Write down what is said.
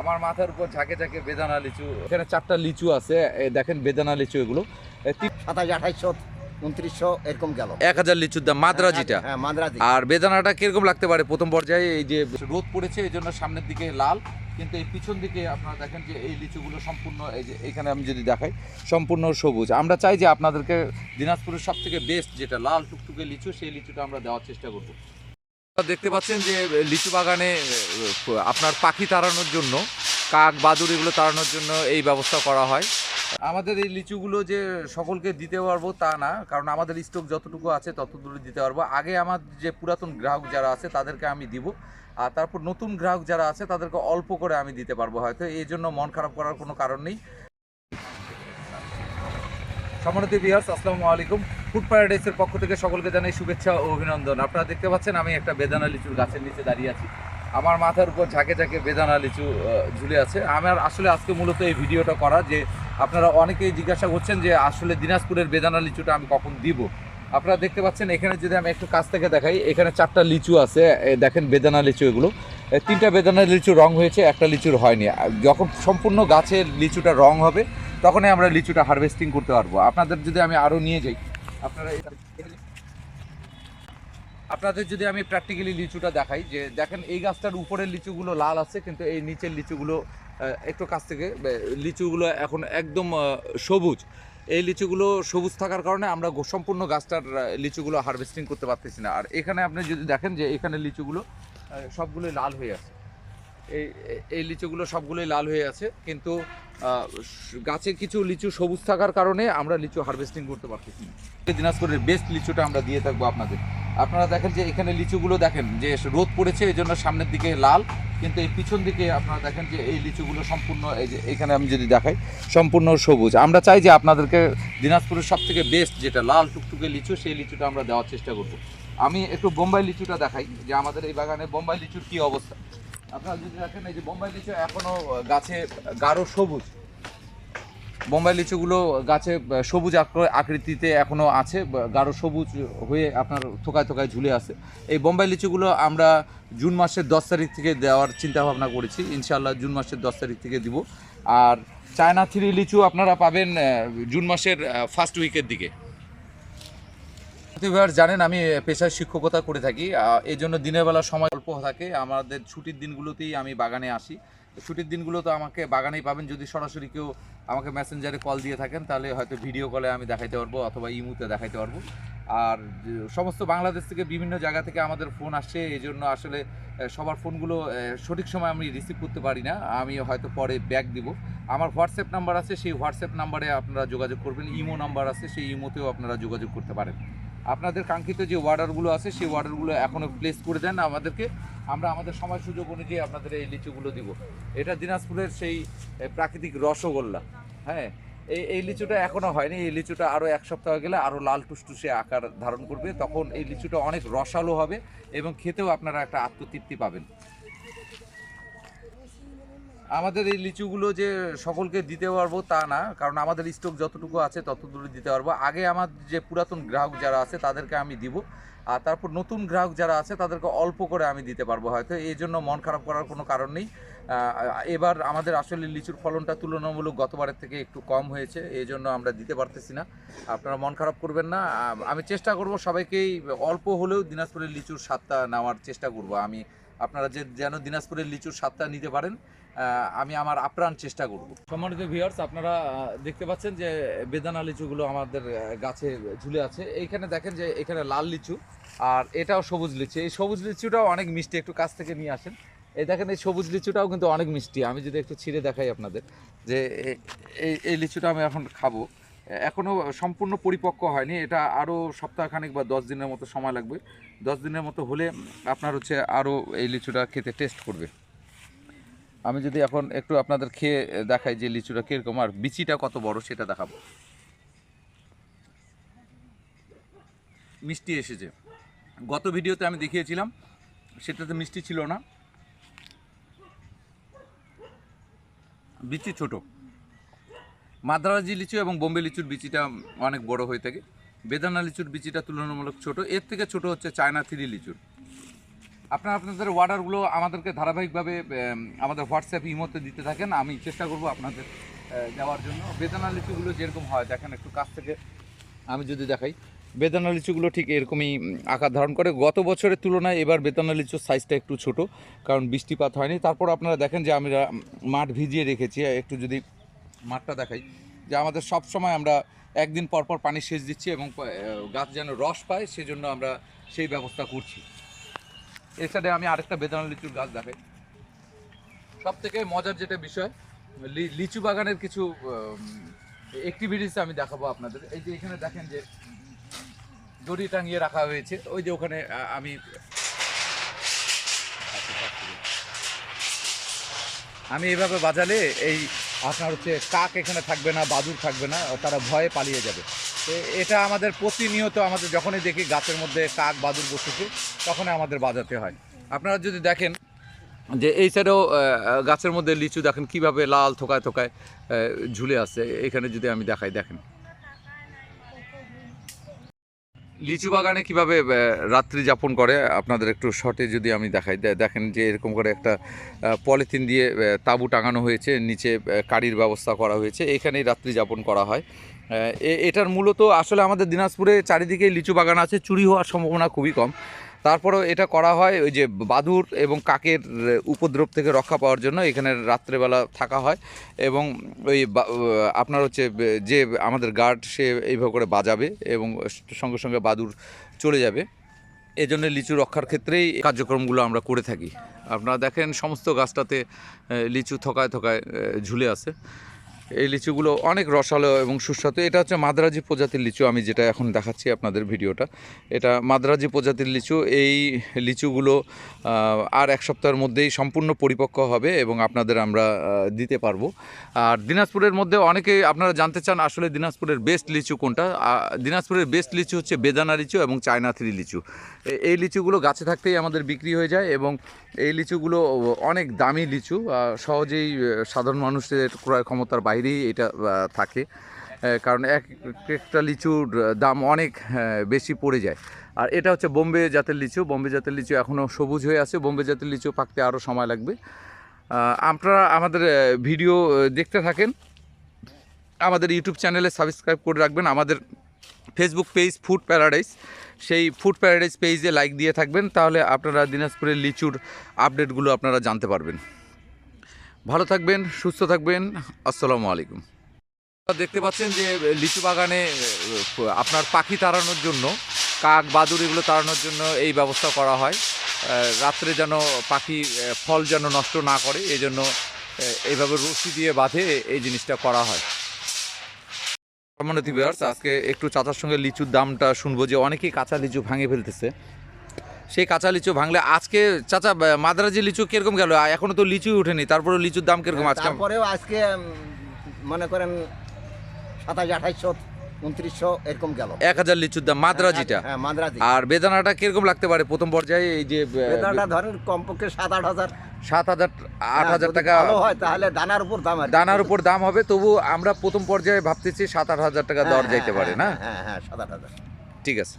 আমার মাথার উপর ঝাঁকে ঝাঁকে বেদানা লিচু এখানে চারটা লিচু আছে দেখেন বেদানা লিচু এগুলো। সাতাশ আঠাইশশো উনত্রিশশো এরকম গেল। এক হাজার লিচুর দাম মাদ্রাজিটা হ্যাঁ মাদ্রাজি। আর বেদানাটা কীরকম লাগতে পারে প্রথম পর্যায়ে? এই যে রোদ পড়েছে এই জন্য সামনের দিকে লাল কিন্তু এই পিছন দিকে আপনারা দেখেন যে এই লিচুগুলো সম্পূর্ণ এই যে এখানে আমি যদি দেখাই সম্পূর্ণ সবুজ। আমরা চাই যে আপনাদেরকে দিনাজপুরের সব থেকে বেস্ট যেটা লাল টুকটুকে লিচু সেই লিচুটা আমরা দেওয়ার চেষ্টা করব। দেখতে পাচ্ছেন যে লিচু বাগানে আপনার পাখি তাড়ানোর জন্য, কাক বাদুর এগুলো তাড়ানোর জন্য এই ব্যবস্থা করা হয়। আমাদের এই লিচুগুলো যে সকলকে দিতে পারব তা না, কারণ আমাদের স্টক যতটুকু আছে ততটুকু দিতে পারব। আগে আমার যে পুরাতন গ্রাহক যারা আছে, তাদেরকে আমি দিব। আর তারপর নতুন গ্রাহক যারা আছে, তাদেরকে অল্প করে আমি দিতে পারব হয়তো। এই জন্য মন খারাপ করার কোনো কারণ নেই। সম্মানিত বিহার্স আসসালামু আলাইকুম। ফুড প্যারাডাইসের পক্ষ থেকে সকলকে জানাই শুভেচ্ছা ও অভিনন্দন। আপনারা দেখতে পাচ্ছেন, আমি একটা বেদানা লিচুর গাছের নিচে দাঁড়িয়ে আছি। আমার মাথার উপর ঝাঁকে ঝাঁকে বেদানা লিচু ঝুলে আছে। আমার আসলে আজকে মূলত এই ভিডিওটা করা, যে আপনারা অনেকেই জিজ্ঞাসা করছেন যে আসলে দিনাজপুরের বেদানা লিচুটা আমি কখন দিব। আপনারা দেখতে পাচ্ছেন, এখানে যদি আমি একটু কাছ থেকে দেখাই, এখানে চারটা লিচু আছে। দেখেন বেদানা লিচু এগুলো। তিনটা বেদানা লিচু রং হয়েছে, একটা লিচুর হয়নি। যখন সম্পূর্ণ গাছের লিচুটা রং হবে তখনই আমরা লিচুটা হারভেস্টিং করতে পারব। আপনাদের যদি আমি আরও নিয়ে যাই আপনারা আপনাদের যদি আমি প্র্যাকটিক্যালি লিচুটা দেখাই যে দেখেন এই গাছটার উপরের লিচুগুলো লাল আছে কিন্তু এই নিচের লিচুগুলো একটু কাছ থেকে লিচুগুলো এখন একদম সবুজ। এই লিচুগুলো সবুজ থাকার কারণে আমরা সম্পূর্ণ গাছটার লিচুগুলো হারভেস্টিং করতে পারতেছি না। আর এখানে আপনি যদি দেখেন যে এখানে লিচুগুলো আহ, সবগুলোই লাল হয়ে আছে। এই, এই- লিচুগুলো সবগুলোই লাল হয়ে আছে। কিন্তু গাছে কিছু লিচু সবুজ থাকার কারণে আমরা লিচু হারভেস্টিং করতে পারতেছি না। দিনাজপুরের বেস্ট লিচুটা আমরা দিয়ে থাকব আপনাদের। আপনারা দেখেন যে এখানে লিচুগুলো দেখেন, যে রোদ পড়েছে এই জন্য সামনের দিকে লাল। কিন্তু এই পিছন দিকে আপনারা দেখেন যে এই লিচুগুলো সম্পূর্ণ, এই যে এখানে আমি যদি দেখাই, সম্পূর্ণ সবুজ। আমরা চাই যে আপনাদেরকে দিনাজপুরের সব থেকে বেস্ট যেটা লাল টুকটুকে লিচু, সেই লিচুটা আমরা দেওয়ার চেষ্টা করব। আমি একটু বোম্বাই লিচুটা দেখাই, যে আমাদের এই বাগানে বোম্বাই লিচুর কী অবস্থা? আপনারা যে বোম্বাই লিচু এখনও গাছে, গাঢ় সবুজ। বোম্বাই লিচুগুলো গাছে সবুজ আক- আকৃতিতে এখনও আছে গাঢ় সবুজ হয়ে আপনার থোকায় থোকায় ঝুলে আছে। এই বোম্বাই লিচুগুলো আমরা জুন মাসের দশ তারিখ থেকে দেওয়ার চিন্তা ভাবনা করেছি। ইনশাল্লাহ জুন মাসের দশ তারিখ থেকে দিব। আর চায়না থ্রি লিচু আপনারা পাবেন জুন মাসের ফার্স্ট উইকের দিকে। এবার জানেন, আমি পেশায় শিক্ষকতা করে থাকি। এই জন্য দিনের বেলা সময় অল্প থাকে। আমাদের ছুটির দিনগুলোতেই আমি বাগানে আসি। ছুটির দিনগুলো তো আমাকে বাগানেই পাবেন। যদি সরাসরি কেউ আমাকে মেসেঞ্জারে কল দিয়ে থাকেন, তাহলে হয়তো ভিডিও কলে আমি দেখাইতে পারব অথবা ইমুতে দেখাইতে পারব। আর সমস্ত বাংলাদেশ থেকে বিভিন্ন জায়গা থেকে আমাদের ফোন আসছে। এই জন্য আসলে সবার ফোনগুলো সঠিক সময় আমি রিসিভ করতে পারি না। আমি হয়তো পরে ব্যাক দিব। আমার হোয়াটসঅ্যাপ নাম্বার আছে। সেই হোয়াটসঅ্যাপ নাম্বারে আপনারা যোগাযোগ করবেন। ইমো নাম্বার আছে। সেই ইমোতেও আপনারা যোগাযোগ করতে পারেন। আপনাদের কাঙ্ক্ষিত যে অর্ডারগুলো আছে, সেই অর্ডারগুলো এখনও প্লেস করে দেন আমাদেরকে। আমরা আমাদের সময় সুযোগ অনুযায়ী আপনাদের এই লিচুগুলো দিব। এটা দিনাজপুরের সেই প্রাকৃতিক রসগোল্লা। হ্যাঁ এই এই লিচুটা এখনও হয়নি। এই লিচুটা আরও এক সপ্তাহ গেলে আরও লাল টুসটুসে আকার ধারণ করবে। তখন এই লিচুটা অনেক রসালো হবে এবং খেতেও আপনারা একটা আত্মতৃপ্তি পাবেন। আমাদের এই লিচুগুলো যে সকলকে দিতে পারব তা না, কারণ আমাদের স্টক যতটুকু আছে ততটুকু দিতে পারব। আগে আমার যে পুরাতন গ্রাহক যারা আছে তাদেরকে আমি দিব, আর তারপর নতুন গ্রাহক যারা আছে তাদেরকে অল্প করে আমি দিতে পারব হয়তো। এই জন্য মন খারাপ করার কোনো কারণ নেই। এবার আমাদের আসলে লিচুর ফলনটা তুলনামূলক গতবারের থেকে একটু কম হয়েছে, এই জন্য আমরা দিতে পারতেছি না। আপনারা মন খারাপ করবেন না। আমি চেষ্টা করব সবাইকেই অল্প হলেও দিনাজপুরের লিচুর স্বাদটা নেওয়ার চেষ্টা করব। আমি, আপনারা যে যেন দিনাজপুরের লিচুর স্বাদটা নিতে পারেন আমি আমার আপ্রাণ চেষ্টা করব। সম্মানিত ভিউয়ার্স আপনারা দেখতে পাচ্ছেন যে বেদানা লিচুগুলো আমাদের গাছে ঝুলে আছে। এইখানে দেখেন যে এখানে লাল লিচু, আর এটাও সবুজ লিচু। এই সবুজ লিচুটাও অনেক মিষ্টি, একটু কাছ থেকে নিয়ে আসেন। এই দেখেন, এই সবুজ লিচুটাও কিন্তু অনেক মিষ্টি। আমি যদি একটু ছিঁড়ে দেখাই আপনাদের, যে এই এই লিচুটা আমি এখন খাব। এখনও সম্পূর্ণ পরিপক্ক হয়নি। এটা আরও সপ্তাহখানেক বা দশ দিনের মতো সময় লাগবে। দশ দিনের মতো হলে আপনার হচ্ছে আরও এই লিচুটা খেতে টেস্ট করবে। আমি যদি এখন একটু আপনাদের খেয়ে দেখাই যে লিচুটা কীরকম, আর বিচিটা কত বড় সেটা দেখাবো। মিষ্টি এসেছে। গত ভিডিওতে আমি দেখিয়েছিলাম, সেটাতে মিষ্টি ছিল না। বিচি ছোট। মাদ্রাজি লিচু এবং বোম্বে লিচুর বিচিটা অনেক বড় হয়ে থাকে। বেদানা লিচুর বিচিটা তুলনামূলক ছোট। এর থেকে ছোট হচ্ছে চায়না থ্রি লিচুর। আপনারা আপনাদের অর্ডারগুলো আমাদেরকে ধারাবাহিকভাবে আমাদের হোয়াটসঅ্যাপ ইমোতে দিতে থাকেন। আমি চেষ্টা করব আপনাদের দেওয়ার জন্য। বেদানা লিচুগুলো যেরকম হয়, দেখেন একটু কাছ থেকে আমি যদি দেখাই। বেদানা লিচুগুলো ঠিক এরকমই আকার ধারণ করে। গত বছরের তুলনায় এবার বেদানা লিচুর সাইজটা একটু ছোট, কারণ বৃষ্টিপাত হয়নি। তারপর আপনারা দেখেন যে আমরা মাঠ ভিজিয়ে রেখেছি। একটু যদি মাঠটা দেখাই, যে আমাদের সব সময় আমরা একদিন পর পর পানি সেচ দিচ্ছি এবং গাছ যেন রস পায়, সেজন্য আমরা সেই ব্যবস্থা করছি। এছাড়া আমি আরেকটা বেদানা লিচুর গাছ দেখাই সব থেকে মজার যেটা বিষয় লিচু বাগানের কিছু অ্যাক্টিভিটিস আমি দেখাবো আপনাদের। এই যে এখানে দেখেন যে দড়ি টাঙিয়ে রাখা হয়েছে। ওই যে ওখানে আমি আমি এভাবে বাজালে এই আপনার হচ্ছে কাক এখানে থাকবে না, বাদুর থাকবে না, তারা ভয়ে পালিয়ে যাবে। এটা আমাদের প্রতিনিয়ত আমাদের যখনই দেখি গাছের মধ্যে কাক বাদুর বসেছে, তখনই আমাদের বাজাতে হয়। আপনারা যদি দেখেন যে এই সাইডেও গাছের মধ্যে লিচু দেখেন কীভাবে লাল থোকায় থোকায় ঝুলে আছে, এখানে যদি আমি দেখাই, দেখেন। লিচু বাগানে কীভাবে রাত্রি যাপন করে, আপনাদের একটু শর্টে যদি আমি দেখাই দেখেন যে এরকম করে একটা পলিথিন দিয়ে তাঁবু টাঙানো হয়েছে, নিচে কাড়ির ব্যবস্থা করা হয়েছে, এখানেই রাত্রি যাপন করা হয়। এটার মূলত আসলে আমাদের দিনাজপুরে চারিদিকে লিচু বাগান আছে, চুরি হওয়ার সম্ভাবনা খুবই কম। তারপরেও এটা করা হয় ওই যে বাদুর এবং কাকের উপদ্রব থেকে রক্ষা পাওয়ার জন্য এখানে রাত্রেবেলা থাকা হয় এবং ওই আপনার হচ্ছে যে আমাদের গার্ড সে এইভাবে করে বাজাবে এবং সঙ্গে সঙ্গে বাদুর চলে যাবে। এজন্য লিচু রক্ষার ক্ষেত্রেই কার্যক্রমগুলো আমরা করে থাকি। আপনারা দেখেন সমস্ত গাছটাতে লিচু থকায় থকায় ঝুলে আছে। এই লিচুগুলো অনেক রসালো এবং সুস্বাদু। এটা হচ্ছে মাদ্রাজি প্রজাতির লিচু, আমি যেটা এখন দেখাচ্ছি আপনাদের ভিডিওটা। এটা মাদ্রাজি প্রজাতির লিচু, এই লিচুগুলো আর এক সপ্তাহের মধ্যেই সম্পূর্ণ পরিপক্ক হবে এবং আপনাদের আমরা দিতে পারব। আর দিনাজপুরের মধ্যে অনেকেই, আপনারা জানতে চান আসলে দিনাজপুরের বেস্ট লিচু কোনটা? দিনাজপুরের বেস্ট লিচু হচ্ছে বেদানা লিচু এবং চায়না থ্রি লিচু এই লিচুগুলো গাছে থাকতেই আমাদের বিক্রি হয়ে যায় এবং এই লিচুগুলো অনেক দামি লিচু সহজেই সাধারণ মানুষের ক্রয় ক্ষমতার বাইরেই এটা থাকে। কারণ এক একটা লিচুর দাম অনেক বেশি পড়ে যায়। আর এটা হচ্ছে বোম্বে জাতের লিচু। বোম্বে জাতের লিচু এখনও সবুজ হয়ে আছে। বোম্বে জাতের লিচু পাকতে আরও সময় লাগবে। আপনারা আমাদের ভিডিও দেখতে থাকেন। আমাদের ইউটিউব চ্যানেলে সাবস্ক্রাইব করে রাখবেন। আমাদের ফেসবুক পেজ ফুড প্যারাডাইস। সেই ফুড প্যারাডাইস পেজে লাইক দিয়ে থাকবেন। তাহলে আপনারা দিনাজপুরের লিচুর আপডেটগুলো আপনারা জানতে পারবেন। ভালো থাকবেন, সুস্থ থাকবেন। আসসালামু আলাইকুম। দেখতে পাচ্ছেন যে লিচু বাগানে আপনার পাখি তাড়ানোর জন্য, কাক বাদুর এগুলো তাড়ানোর জন্য এই ব্যবস্থা করা হয়। রাত্রে যেন পাখি ফল যেন নষ্ট না করে, এই জন্য এইভাবে রশি দিয়ে বাঁধে এই জিনিসটা করা হয়। আজকে একটু চাচার সঙ্গে লিচুর দামটা শুনব যে অনেকেই কাঁচা লিচু ভাঙে ফেলতেছে। সেই কাঁচা লিচু ভাঙলে আজকে চাচা মাদ্রাজি লিচু কীরকম গেল? এখনও তো লিচুই ওঠেনি তারপরে লিচুর দাম কীরকম আজকে? তারপরেও আজকে মনে করেন সাতাশ আঠাইশশো উনত্রিশশো এরকম গেল। এক হাজার লিচুর দাম মাদ্রাজিটা? হ্যাঁ মাদ্রাজি। আর বেদানাটা কীরকম লাগতে পারে প্রথম পর্যায়ে? এই যে বেদানাটা ধরেন কমপক্ষে সাত আট হাজার। সাত হাজার আট হাজার হ্যাঁ, টাকা হয় তাহলে দানার উপর দাম দানার উপর দাম হবে তবু আমরা প্রথম পর্যায়ে ভাবতেছি সাত আট হাজার টাকা দর হ্যাঁ, যাইতে পারে না? হ্যাঁ হ্যাঁ সাত আট হাজার। ঠিক আছে।